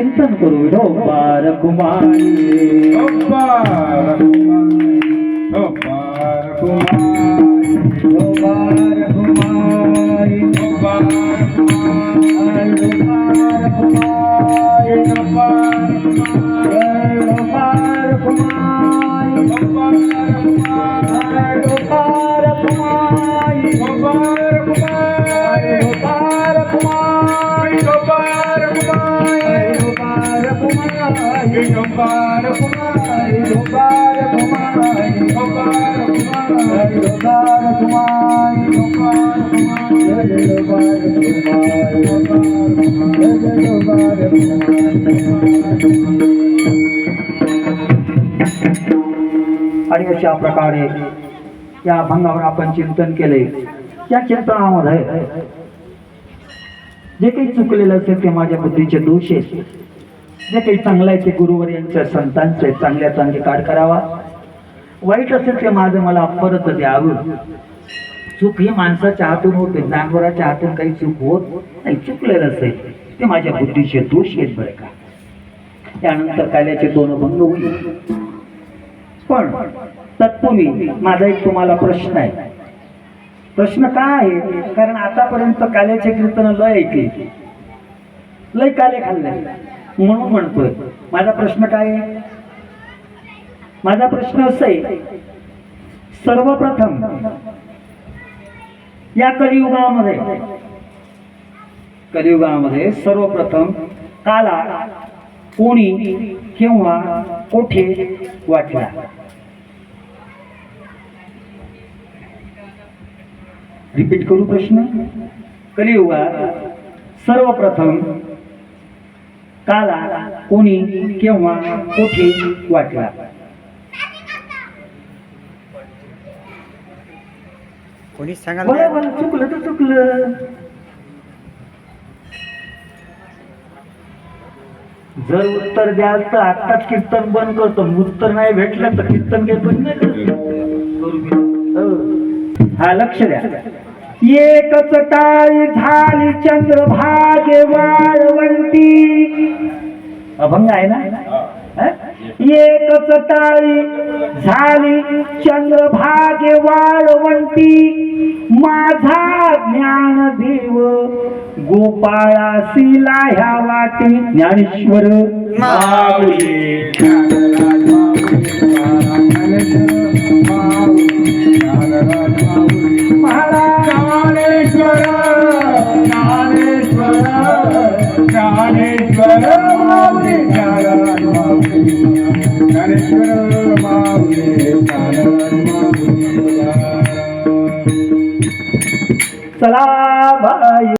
चिंतन करून पार कुमारी पार कुमारी पार कुमारी पार कुमारी कुमारी कुमारी कुमारी कुमारी कुमारी कुमारी कुमारी आणि अशा प्रकारे या अभंगावर आपण चिंतन केले. या चिंतनामध्ये जे काही चुकलेलं असेल ते माझ्या बुद्धीचे दोष आहेत. जे काही चांगलं आहे ते गुरुवर यांच्या संतांचे चांगल्या चांगले काढ करावा. वाईट असेल ते माझं मला परत द्यावं चूक ही माणसाच्या हातून होते जनावराच्या हातून काही चूक होत नाही चुकलेलं असेल. ते माझ्या बुद्धीचे दोष येत बरं का. त्यानंतर काल्याचे दोन भंग होईल. पण तत्पूर्वी माझा एक तुम्हाला प्रश्न आहे. प्रश्न का आहे? कारण आतापर्यंत काल्याचे कीर्तन लय ऐकले. लय काले खाल्ले. म्हणून म्हणतोय. माझा प्रश्न काय आहे? माझा प्रश्न असा आहे सर्वप्रथम या कलियुगामध्ये कलियुगामध्ये सर्वप्रथम काला कोणी किंवा कोठे वाटला? रिपीट करू प्रश्न. कलियुगात सर्वप्रथम काला कोणी केव्हा कोठे वाटला? कोणी बरं चुकलं तर चुकलं. जर उत्तर द्याल तर आत्ताच कीर्तन बंद करतो. उत्तर नाही भेटलं तर कीर्तन काही बंद नाही करतो. हो. हा लक्ष द्या. एकच टाळी झाली चंद्रभागे वाळवंटी. अभंग आहे ना? हं? एकच टाळी झाली चंद्रभागे वाळवंटी. माझा ज्ञान देव गोपाळासी ह्या वाटी. ज्ञानेश्वर. ज्ञानेश्वर माऊली ज्ञानराज माऊली. ज्ञानेश्वर माऊली ज्ञानराज माऊली. चला भाई